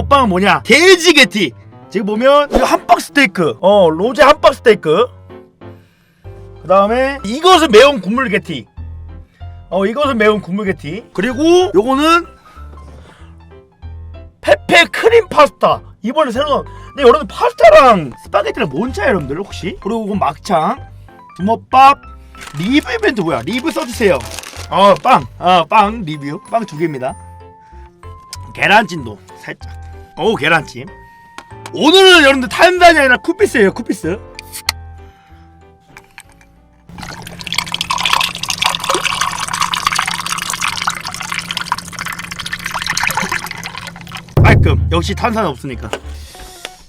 먹방은 뭐냐? 돼지 게티. 지금 보면 이거 함박 스테이크. 어 로제 함박 스테이크. 그 다음에 이것은 매운 국물 게티. 어 이것은 매운 국물 게티. 그리고 요거는 페페 크림 파스타. 이번에 새로. 근데 여러분 파스타랑 스파게티랑 뭔 차이 여러분들 혹시? 그리고 이건 막창, 주먹밥, 리뷰 이벤트 뭐야? 리뷰 써주세요. 어 빵, 리뷰 빵 두 개입니다. 계란찜도 살짝. 오 계란찜. 오늘은 여러분들 탄산이 아니라 쿠피스예요 쿠피스. 깔끔. 역시 탄산 없으니까.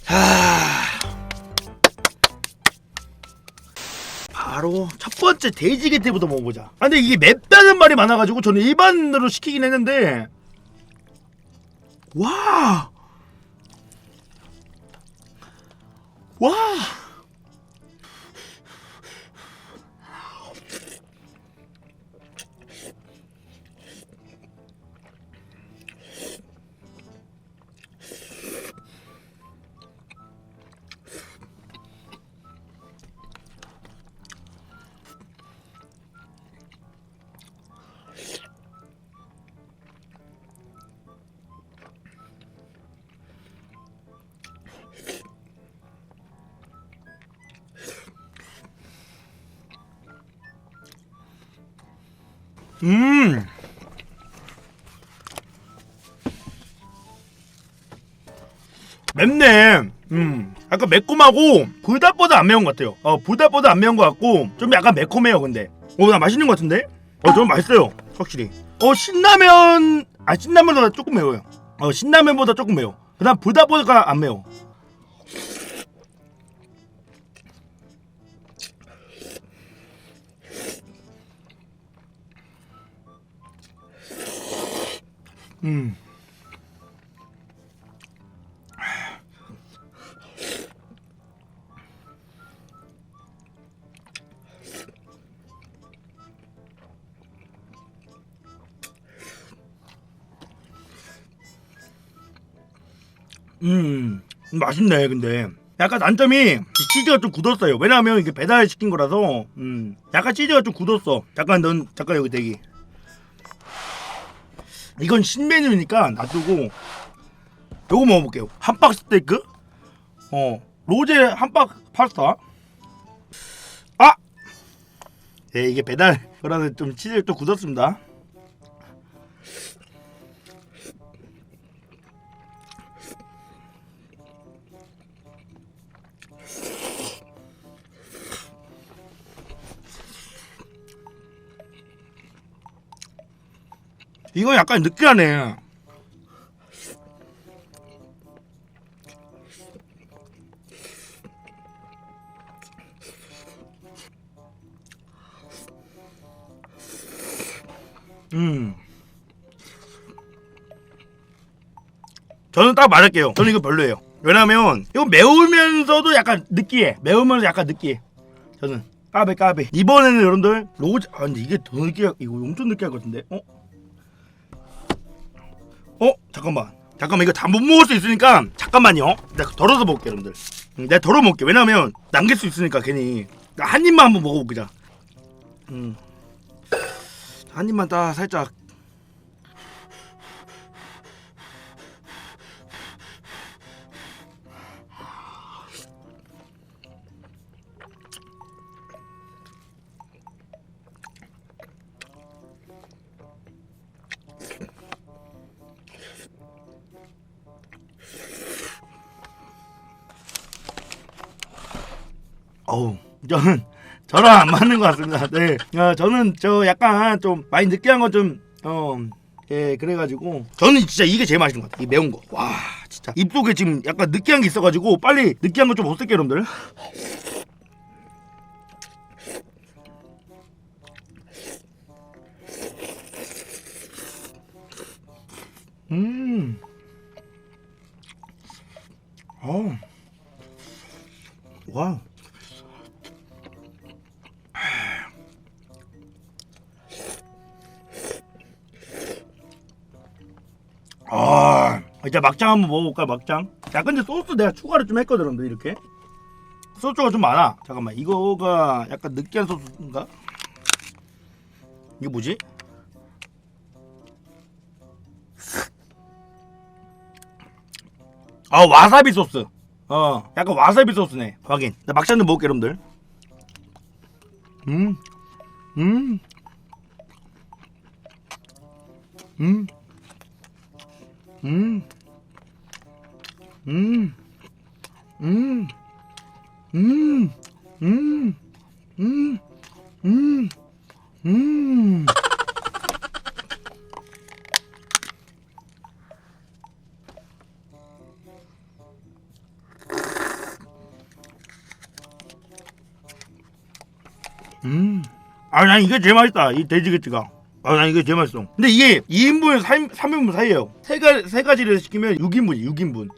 하... 바로 첫 번째 돼지게티부터 먹어보자. 아 근데 이게 맵다는 말이 많아가지고 저는 일반으로 시키긴 했는데 와. 와. 음. 맵네. 음. 약간 매콤하고 불닭보다 안 매운 것 같아요. 어, 불닭보다 안 매운 것 같고 좀 약간 매콤해요. 근데. 어, 나 맛있는 것 같은데? 어, 좀 맛있어요. 확실히. 어, 신라면 아, 신라면보다 조금 매워요. 어, 신라면보다 조금 매워. 그다음 불닭보다 안 매워. 음. 음, 맛있네, 근데. 약간 단점이 이 치즈가 좀 굳었어요. 왜냐하면 이게 배달 시킨 거라서, 음, 약간 치즈가 좀 굳었어. 잠깐, 넌, 잠깐 여기 대기. 이건 신메뉴니까 놔두고 요거 먹어볼게요. 함박 스테이크? 어 로제 함박 파스타. 아! 네 이게 배달 그라서 좀 치즈 좀 굳었습니다 이거 약간 느끼하네. 음. 저는 딱 맞을게요. 저는 이거 별로예요. 왜냐면 이거 매우면서도 약간 느끼해. 매우면서 약간 느끼해. 저는 까베 까베. 이번에는 여러분들 로즈 아 근데 이게 더 느끼해. 이거 엄청 느끼할 것 같은데. 어? 어? 잠깐만. 잠깐만 이거 다 못 먹을 수 있으니까 잠깐만요. 내가 덜어서 먹을게 여러분들. 음, 내가 덜어 먹을게. 왜냐면 남길 수 있으니까 괜히. 나 한 입만 한번 먹어보자. 음. 한 입만 딱 살짝 어우 저는 저랑 안 맞는 것 같습니다. 네, 어, 저는 저 약간 좀 많이 느끼한 거 좀 어. 예, 그래가지고 저는 진짜 이게 제일 맛있는 것 같아요. 이 매운 거. 와, 진짜 입속에 지금 약간 느끼한 게 있어가지고 빨리 느끼한 거 좀 없앨게요, 여러분들. 음, 어, 와. 아 이제 막장 한번 먹어볼까 막장 야 근데 소스 내가 추가를 좀 했거든 여러분들 이렇게 소스가 좀 많아 잠깐만 이거가 약간 느끼한 소스인가? 이게 뭐지? 아 와사비 소스 어 약간 와사비 소스네 확인 나 막장 좀 먹을게 여러분들 음 음. 음. 음. 음, 음, 음, 음, 음, 음, 음. 음. 아, 난 이게 제일 맛있다. 이 돼지게치가. 아, 난 이게 제일 맛있어. 근데 이게 2인분, 3, 3인분 사이에요. 세, 가, 세 가지를 시키면 6인분이 6인분.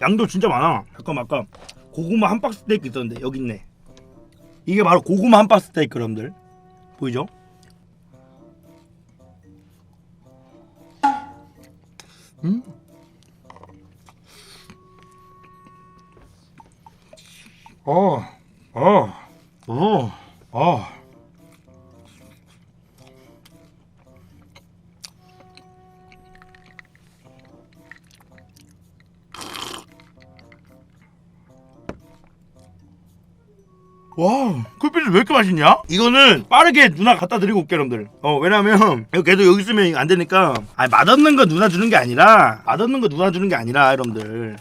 양도 진짜 많아. 잠깐만, 아까 고구마 한 박스 스테이크 있었는데, 여기 있네. 이게 바로 고구마 한 박스 스테이크, 여러분들. 보이죠? 음? 어, 어, 어, 어. 와, 쿨피스 왜 이렇게 맛있냐? 이거는 빠르게 누나 갖다 드리고 올게, 여러분들. 어, 왜냐면, 계속 여기 있으면 안 되니까. 아니, 맛없는 거 누나 주는 게 아니라, 맛없는 거 누나 주는 게 아니라, 여러분들.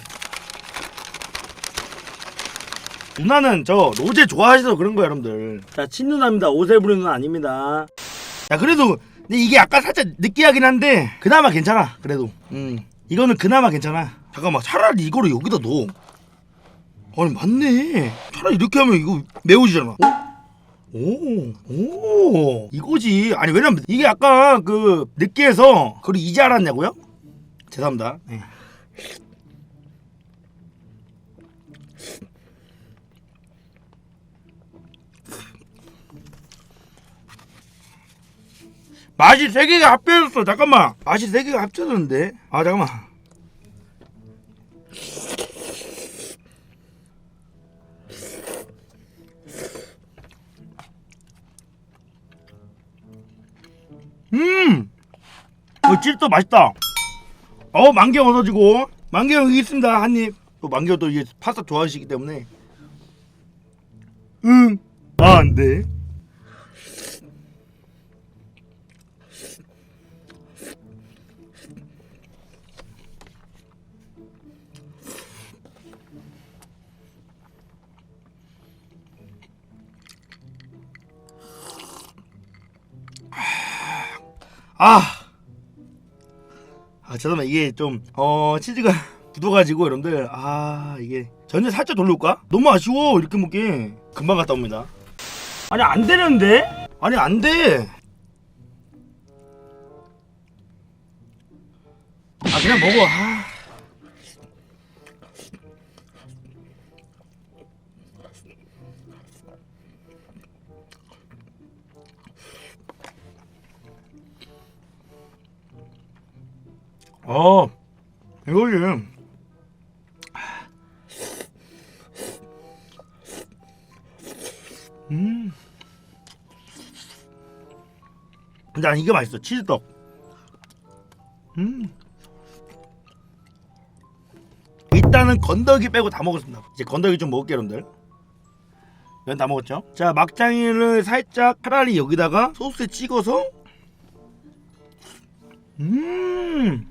누나는 저 로제 좋아하셔서 그런 거예요 여러분들 자 친누나입니다 옷을 부리는 아닙니다 야 그래도 근데 이게 약간 살짝 느끼하긴 한데 그나마 괜찮아 그래도 음 이거는 그나마 괜찮아 잠깐만 차라리 이거를 여기다 넣어 아니 맞네 차라리 이렇게 하면 이거 매우지잖아 어? 오, 오, 이거지. 아니, 왜냐면 이게 약간 그 느끼해서 그걸 이제 알았냐고요? 죄송합니다. 네. 맛이 세 개가 합쳐졌어. 잠깐만. 맛이 세 개가 합쳐졌는데. 아 잠깐만. 어, 찔도 맛있다. 어 만개 얻어지고 만개 여기 있습니다 한 입. 또 만개도 이게 파스타 좋아하시기 때문에. 응. 아 안돼. 아. 아, 잠깐만 이게 좀 어, 치즈가 굳어가지고 여러분들 아 이게 전에 살짝 돌려올까? 너무 아쉬워 이렇게 먹기 금방 갔다 옵니다. 아니 안 되는데? 아니 안 돼. 아 그냥 먹어. 아. 어, 이거지. 음. 난 이게 맛있어. 치즈떡. 음. 일단은 건더기 빼고 다 먹었습니다. 이제 건더기 좀 먹을게요, 여러분들. 면 다 먹었죠? 자, 막장이를 살짝 차라리 여기다가 소스에 찍어서 음.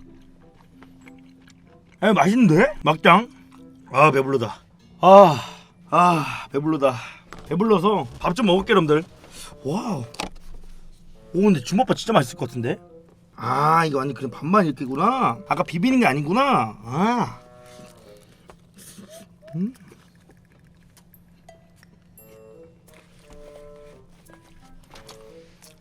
아 맛있는데? 막장? 아 배불러다 아, 아 배불러다 배불러서 밥 좀 먹을게 여러분들 와우 오 근데 주먹밥 진짜 맛있을 것 같은데? 아 이거 아니 그냥 밥만 이렇게구나 아까 비비는 게 아니구나 아 음.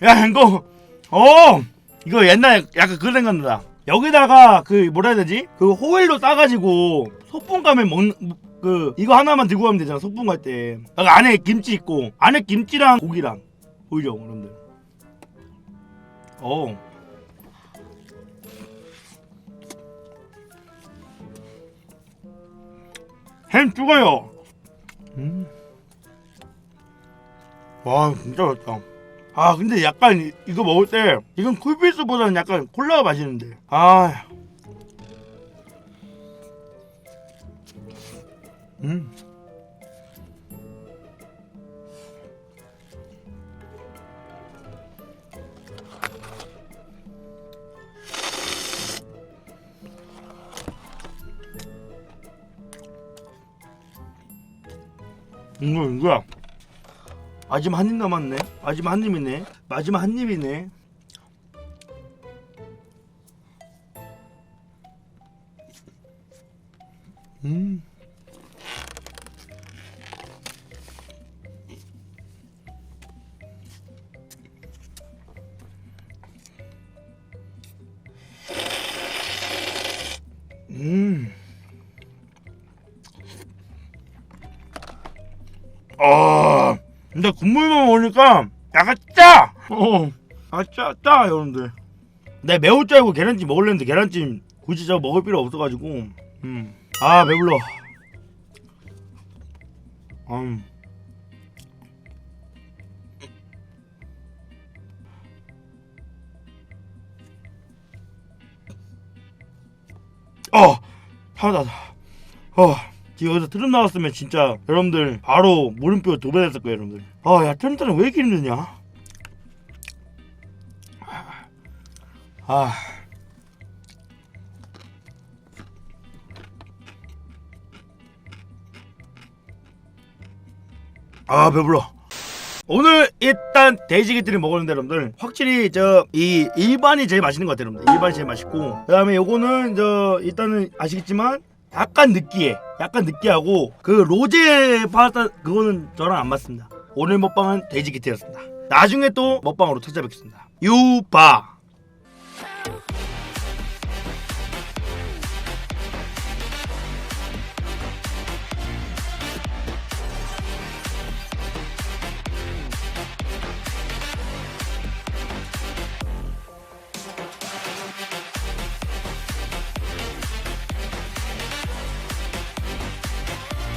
야 이거 어 이거 옛날 약간 그런 생각난다 여기다가 그 뭐라 해야 되지? 그 호일로 따가지고 소풍 가면 먹는 그 이거 하나만 들고 가면 되잖아 소풍 갈 때. 안에 김치 있고 안에 김치랑 고기랑 보이죠 여러분들. 어. 햄 죽어요. 음. 와 진짜 맛있다. 아 근데 약간 이- 이거 먹을 때 이건 쿨피스보다는 약간 콜라가 맛있는데. 아. 음. 이거 이거야. 마지막 한 입 남았네. 마지막 한 입이네. 마지막 한 입이네. 음. 음. 아, 근데 국물만 먹으니까 약간 짜. 어, 아 짜, 짜 여러분들. 내 매울 줄 알고 계란찜 먹으려는데 계란찜 굳이 저 먹을 필요 없어가지고. 음, 아 배불러. 음. 어, 하다. 어. 지금 여기서 트름 나왔으면 진짜 여러분들 바로 물음표 두배 됐을 거예요 여러분들. 아야 트름트는 왜 이렇게 힘드냐? 아. 아 배불러. 오늘 일단 돼지기들이 먹었는데 여러분들. 확실히 저 이 일반이 제일 맛있는 것 같아요 여러분들. 일반이 제일 맛있고. 그 다음에 요거는 저 일단은 아시겠지만 약간 느끼해. 약간 느끼하고 그 로제 파스타 그거는 저랑 안 맞습니다. 오늘 먹방은 돼지기트였습니다. 나중에 또 먹방으로 찾아뵙겠습니다. 유바